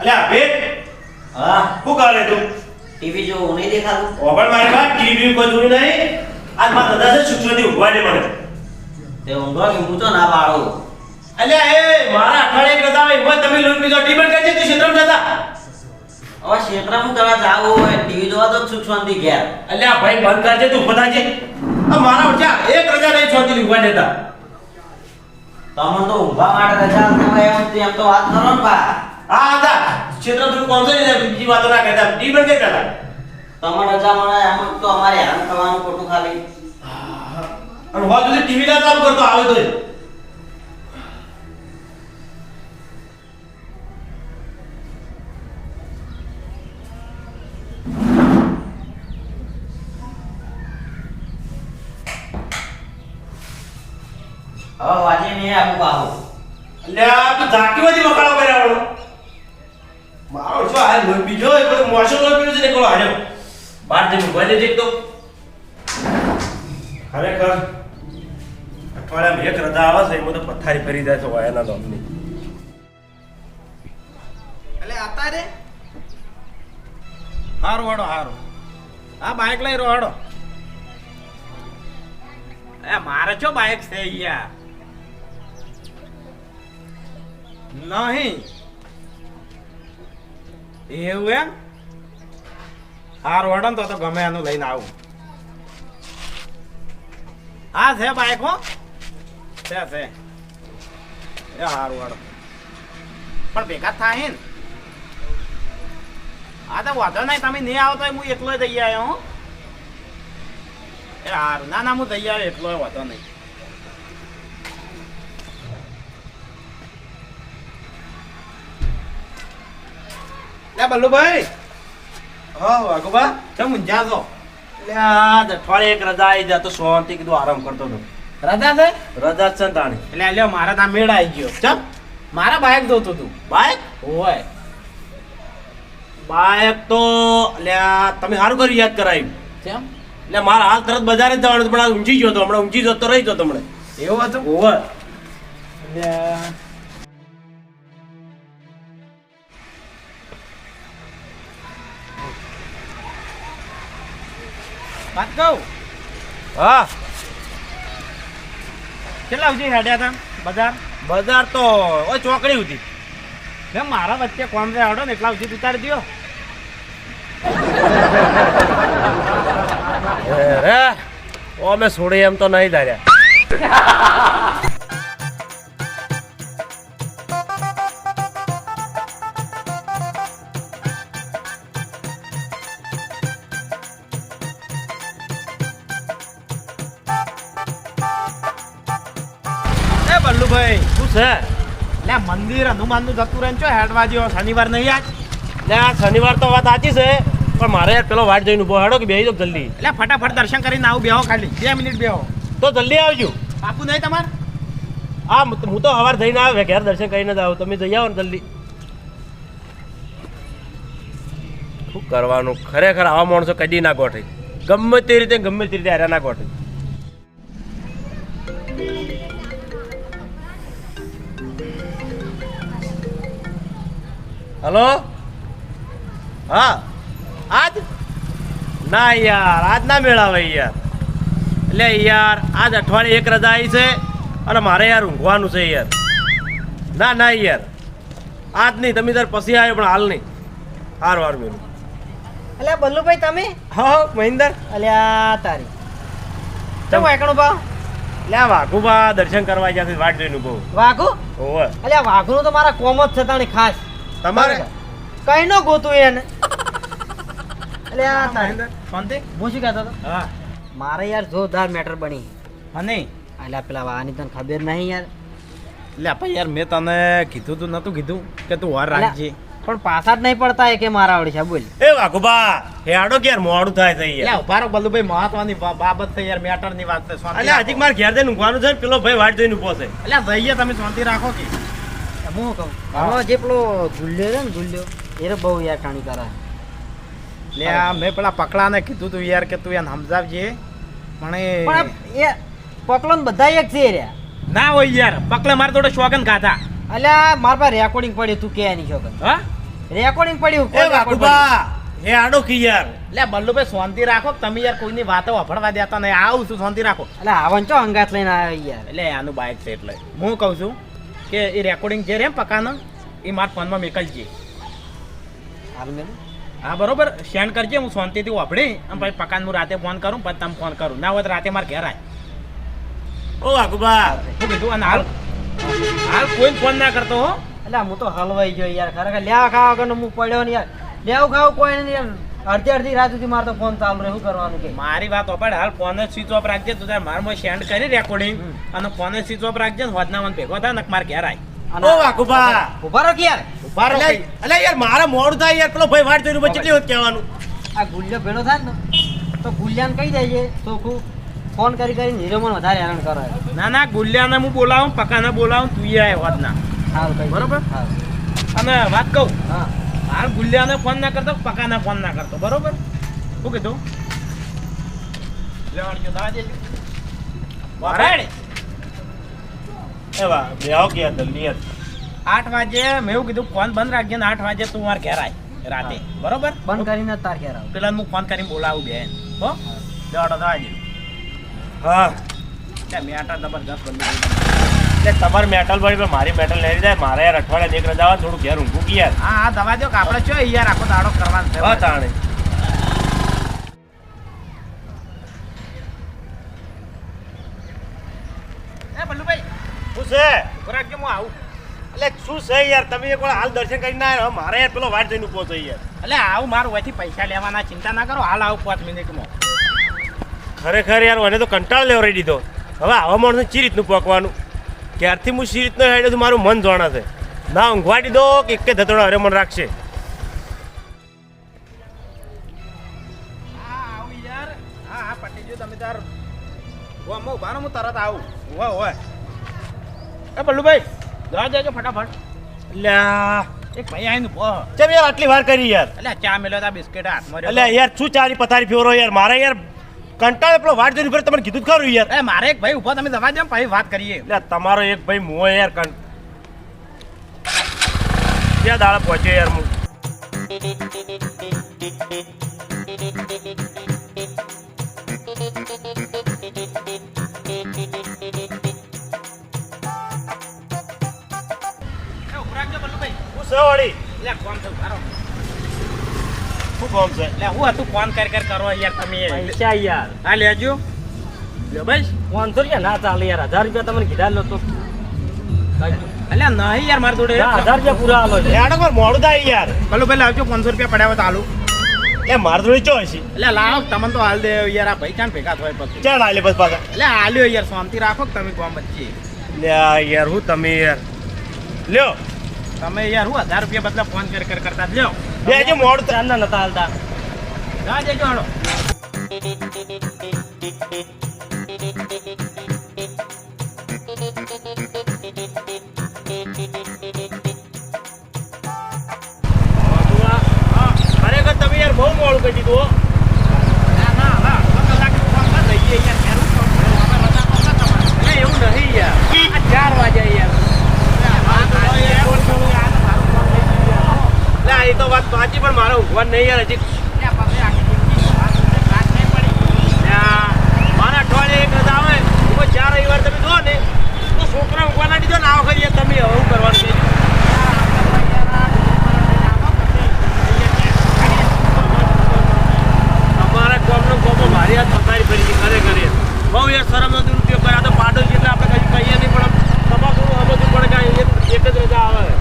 અલ્યા ભેટ હા. શું કરે તું? ટીવી જો નહીં દેખાતું? ઓબળ મારી વાત ટીવી કોઈ જોઈ નહીં? આજમાં દાદા છે શુક્રથી ઊંઘવા દે મને. તે ઊંઘો કે હું તો ના પાડો. અલ્યા એ મારા અઠવાડિયે એક હોય એમાં તમે લોહી પીધો ટીબન કરજે તું ક્ષેત્રમાં દાદા. હવે ક્ષેત્રમાં કરવા જાવ હોય ટીવી જોવા તો શાંતિ ઘેર. અલ્યા ભાઈ બંધ કરજે તું બધા જે આ મારા ઉઠ્યા એક રજા નહીં છોતી ઊભા દેતા તમને તો ઊંઘવા માટે રજા ન એમ તો એમ તો વાત કરો ને પા આ હતા ક્ષેત્ર થોડું છે બીજી વાતો ના કરતા. ડી કઈ કરતા તમારા રજા આમ તો અમારે હેરાન કરવાનું ખોટું ખાલી. અને સુધી ટીવી ના ચાલુ કરતો આવે તો. આ બીજો એ બધું મોશો લો પીવું છે નીકળો હાલ્યો. બાર જઈને ઊંઘવા દેજે એક તો. ખરેખર અઠવાડિયામાં એક રજા આવે છે એમાં તો પથારી ફરી જાય છે વાયાના દોમની એટલે આતા રે. હારું હાડો હારું. હા બાઇક લઈ રોડો હાડો. એ મારે છો બાઇક છે યાર નહીં. એવું એમ? હારું વડન તો ગમે એનું લઈને આવું. હા છે બાઈક હો? છે છે. એ હાર હાડો. પણ ભેગા થાય ને. હા તો વાંધો નહીં, તમે નહીં આવતો હું એકલો જઈ આવ્યો, હું. એ હારું. ના ના, હું જઈ આવ્યો, એકલો, વાંધો નહીં. લે બલ્લુભાઈ હા વાઘુબા તમે મુંજા છો અઠવાડિયે એક રજા આવી જાય તો શાંતિ કીધું આરામ કરતો હતો રજા છે રજા છે તાણી એટલે એટલે મારા ત્યાં મેળ આવી ગયો ચમ મારા બાઇક જોતું તું બાઈક હોય બાઈક તો લ્યા તમે સારું કર્યું યાદ કરાવ્યું ચમ એટલે મારા હાલ તરત બજારે જવાનું હતું, પણ ઊંચી ગયો તો હમણાં ઊંચી જતો રહી જતો હમણાં એવું હતું ઓવર એટલે વાત કહું? હા. કેટલા સુધી હેડ્યા હતા? બજાર? બજાર તો ઓય ચોકડી હતી કેમ મારા વચ્ચે કોમ આવડો ને એટલા સુધી ઉતારી દ્યો. રે ઓ મેં છોડી એમ તો નહીં ધાર્યા. બલ્લુભાઈ શું છે? લે મંદિર હનુમાનનું જતું રહે છો હેડવા જેવો શનિવાર નહીં આજ? લે આ શનિવાર તો વાત સાચી છે પણ મારે યાર પેલો વાટ જોઈને ઊભો હેડો કે બેહી દો જલ્દી. એટલે ફટાફટ દર્શન કરીને આવું બેહો ખાલી બે મિનિટ બેહો. તો જલ્દી આવજો. બાપુ નહીં તમાર? આ હું તો સવાર જઈને આવે ઘેર દર્શન કરીને જ આવું તમે જઈ આવો ને જલ્દી. શું કરવાનું? ખરેખર આવા માણસો કદી ના ગોઠે. ગમે તે રીતે ગમે તે રીતે હેરા ના ગોઠે. હલો? હા. આજ? ના યાર આજ ના મેળાવે યાર. એટલે યાર આજ અઠવાડિયે એક રજા આવી છે અને મારે યાર ઊંઘવાનું છે યાર. ના ના યાર. આજ નહીં તમે તાર પછી આવ્યો પણ હાલ નહીં. હાર વાર મેં અલ્યા બલ્લુભાઈ તમે? હા મહિન્દર અલ્યા તારી. ચમ વાંકણો ભાવ? લે આ વાઘુબા દર્શન કરવા જ્યાંથી વાટ જોઈને ઊભો વાઘુ? ઓવર અલ્યા વાઘુનું તો મારા કોમ જ છે તાણી ખાસ. તમારે? કઈ નો ગોતું એને. એટલે આ તારે. શાંતિ? હું શું કહેતો હતો? હા. મારે યાર જોરદાર મેટર બની. અને એટલે પેલા વાની તને ખબર નહીં યાર. એટલે ભાઈ યાર મેં તને કીધું તું નતું કીધું કે તું વાર રાખજે. પણ પાછા જ નહીં પડતા એ કે મારા આવડી છે બોલ. એ વાઘુબા હેડો કે યાર મોડું થાય છે એટલે યાર ઊભા ભાઈ બલ્લુભાઈ મહત્વની બાબત છે યાર મેટરની વાત છે એટલે હજી મારે ઘેર જઈને ઊંઘવાનું છે પેલો ભાઈ વાટ જોઈને છે. એટલે જઈએ તમે શાંતિ રાખો કે? હું કહું? હા. જે પેલો ગુલ્યો છે ને ગુલ્યો એ બહુ યાર ટાણી કરે. લે આ મેં પેલા પકડાને કીધું તું યાર કે તું એને સમજાવજે. પણ એ પણ ને બધા એક છે રહ્યા ના હોય યાર પકલે મારે થોડે શોગન ખાધા અલ્યા મારા પાસે રેકોર્ડિંગ પડ્યું તું કે એની શોગન. હા? રેકોર્ડિંગ પડ્યું એ રેકોર્ડ હે આડો કી યાર. લે બલ્લુભાઈ શાંતિ રાખો તમે યાર કોઈની વાતો વફડવા દેતા નહીં. આવું છું શાંતિ રાખો. એટલે આવન ચો અંગાત લઈને આવ્યો યાર. એટલે આનું બાઇક છે એટલે. હું કહું છું કે એ રેકોર્ડિંગ જે રે પકાનો એ મારા ફોનમાં મેકલજે. હા બરોબર. સેન્ડ કરજે હું શાંતિથી વાપરી અને પછી પકાન હું રાતે ફોન કરું પછી તમે ફોન કરું. ના હોય તો રાતે મારે ઘેર આય. ઓ અકબર શું કીધું? અને હાલ હાલ કોઈ ફોન ના કરતો હો. એટલે હું તો હલવાઈ ગયો યાર. ખરેખર લ્યા ખાવા વગરનો હું પડ્યો ને યાર. લેવું ખાવું કોઈ નહીં યાર અડધી અડધી રાત સુધી મારે તો ફોન ચાલુ રહે. શું કરવાનું કે? મારી વાત ઓપાડ. હાલ ફોન જ સ્વિચ ઓફ રાખજે. તું તાર મારમાં સેન્ડ કરી રેકોર્ડિંગ અને ફોન જ સ્વિચ ઓફ રાખજે ને હોદના મને ભેગો થાય ને મારે ઘેર આય. અને ઓ વાઘુબા ઊભા. રહો. યાર? ઊભા રહો અલે યાર મારે મોડું થાય યાર. પેલો ભાઈ વાટ જોઈને કેટલી વખત કહેવાનું? આ ગુલ્યો ભેળો થાય ને તો ગુલ્યાને કહી દેજે ચોખ્ખું ફોન કરી કરીને હીરોમાં વધારે હેરાન કરે ના ના ગુલ્યાને હું બોલાવું પકાને બોલાવું તું આય હોદના સારું કહી બરોબર? અને વાત કહું? હા. હાલ ગુલ્યાને ફોન ના કરતો પકાને ફોન ના કરતો. બરોબર? શું કીધું? લેવાડજો દાવા દેજો વરાડ. એ બેહો કે યાર આઠ વાગે મેં એવું કીધું ફોન બંધ રાખજે ને આઠ વાગે તું મારે ઘેર આય રાતે. બરોબર? બંધ કરીને તાર ઘેર આવું. પેલા હું ફોન કરીને બોલાવું બેન. હો? દાવા દેજો હા. મેં આટા જબરજસ્ત બંધ એટલે તમારે મેટલ ભરી પણ મારી મેટલ લઈ જાય. મારે યાર અઠવાડિયા એક રજા આવે થોડું ઘેર ઊંઘું કે યાર. હા હા દવા દો કે આપણે છો યાર આખો દાડો કરવાનો છે. હા તાણે. એ બલ્લુભાઈ શું છે? ખોરાક કે હું આવું? એટલે શું છે યાર? તમે એકવાર હાલ દર્શન કરીને આવ્યા મારે યાર પેલો વાટ જોઈને છે યાર. એટલે આવું મારું વયથી પૈસા લેવાના ચિંતા ના કરો. હાલ આવું પાંચ મિનિટમાં. ખરેખર યાર મને તો કંટાળ લેવરાઈ દીધો. હવે આવા માણસને ચી રીતનું પકવાનું? ક્યારથી હું સી રીતનો હેડ્યો છું મારું મન જોણા છે. ના ઊંઘવાડી દો કે એક ધતોડો હરે મન રાખશે તમે તાર. હું ઊભા હું તરત આવું. હોય હોય એ બલ્લુભાઈ જવા દેજો ફટાફટ. લ્યા એક ભાઈ આવીને ઊભો ચમ યાર આટલી વાર કરી યાર. અલ્યા ચા મેલ્યો તા બિસ્કિટ હાથમાં રહ્યો. યાર શું ચારી પથારી ફેરો યાર? મારે યાર કંટાળે પેલો વાટ જોઈને ફરે તમને કીધું જ ખરું યાર. એ મારે એક ભાઈ ઊભો તમે દવા જેમ પછી વાત કરીએ. એટલે તમારો એક ભાઈ મુઓ યાર કં ક્યાં દાડા પહોંચ્યો યાર હું એ ઊભો કોમ બલ્લુભાઈ હું છે વળી એટલે કોણ છે ઊભા રહો. શું કામ છે? એટલે હું હતું ફોન કરી કરી કરો યાર તમે. પૈસા યાર. હા લેજો લ્યો બસ. પાંચસો રૂપિયા ના ચાલે યાર. હજાર રૂપિયા તમને કીધા લો તો. એટલે નહીં યાર મારા જોડે હજાર રૂપિયા પૂરા આલો યાર પર મોડું થાય યાર. બલ્લુભાઈ લાવજો પાંચસો રૂપિયા પડ્યા હોય તો આલુ. એ મારે જોડે ચો હશે? એટલે લાવો તમને તો હાલ દે યાર આ ભાઈ ચાણ ભેગા થાય પછી? ચાલ હાલે બસ પાછા? એટલે આલ્યો યાર શાંતિ રાખો તમે કોમ વચ્ચે. લ્યા યાર હું તમે યાર. લ્યો. તમે યાર હું હજાર રૂપિયા બદલે ફોન કરી કરી કરતા જ લ્યો. બે જે મોડું ચાંદના નતા હાલતા. જા દેજો હાલો. ખરેખર તમે યાર બહુ મોડું કરી દીધું હો. ના ના અડધો કલાકનું કામ યાર ના એવું નહીં યાર. ચાર વાગે યાર. લે એ તો વાત સાચી પણ મારો ઊંઘવાનું નહીં યાર હજી લ્યા, મારા અઠવાડિયે એક રજા આવે એમાં ચાર રવિવાર તમે જો ને તો છોકરા ઊંઘવા ના દીધો ને આ વખત યાર તમે હવે શું કરવાનું છે અમારા કોમનો કોમો મારી હાથ પથારી ફરી છે ખરેખર યાર બહુ યાર શરમનો દુરુપયોગ કરે આ તો પાડો છે એટલે આપણે કઈ કહીએ નહીં પણ તમારે થોડું સમજવું પડે કે આ એક એક જ રજા આવે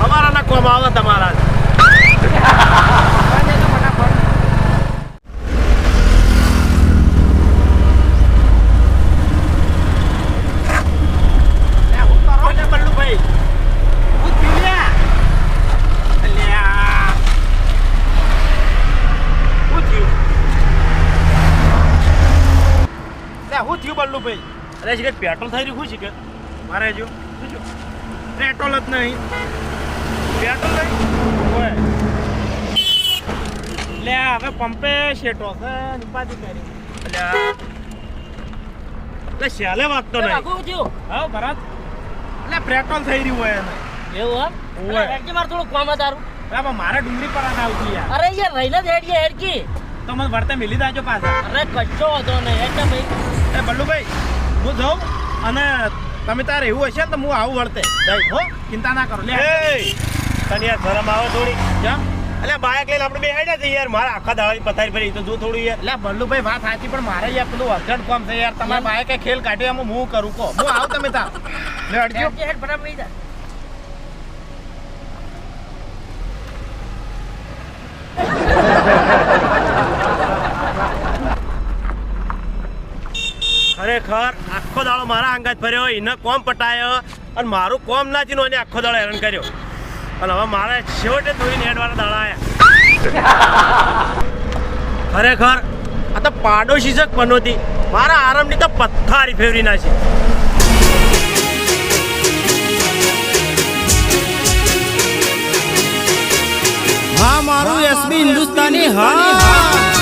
અમારા ના કોમ આવે તમારા શું થયું અરે છે કે પેટ્રોલ થઈ રહ્યું છે કે? મારે જો પેટ્રોલ જ નહીં. પેટ્રોલ નહીં? ઓય. લે હવે પંપે શેટો છે નિપાતી કરી. એટલે એટલે શેલે વાગતો નહીં. હા ભરત. એટલે પેટ્રોલ થઈ રહ્યું હોય એને. એવું એમ. અરે મારે થોડું કામ તારું. મારે ડુંગળી પર આવતી યાર. અરે યાર રહીને હેડજે હેડજી. તો મને વર્તે મિલી દાજો પાછા. અરે કશો હતો ને એટલે ભાઈ. એ બલ્લુભાઈ હું જાઉં અને તમે તારે એવું હશે ને તો હું આવું વળતે. જાય હો? ચિંતા ના કરો. લે. એ તને યાર શરમ આવે થોડી. જામ એટલે બાઇક લઈને આપણે બેહાડ્યા છીએ યાર. મારા આખા દાડાની પથારી ફરી તો જો થોડું યાર. એટલે બલ્લુભાઈ વાત સાચી પણ મારે યાર પેલું અર્જન્ટ કામ છે યાર. તમારે બાઈકે ખેલ કાઢ્યો એમાં હું કરું કહો. હું આવું તમે તાર. લે અડજો. હેડ ફટાફટ લઈ જા ખરેખર આખો દાડો મારા અંગાત ફર્યો એને કોમ પટાયો અને મારું કોમ ના થયું એને આખો દાડો હેરાન કર્યો. અને હવે મારે છેવટે ધોઈને હેડવાળા દાડા આવ્યા ખરેખર આ તો પાડોશી છે પનોતી. મારા આરામની તો પથ્થારી ફેરવી નાખી હા, મારું એસબી હિન્દુસ્તાની હા.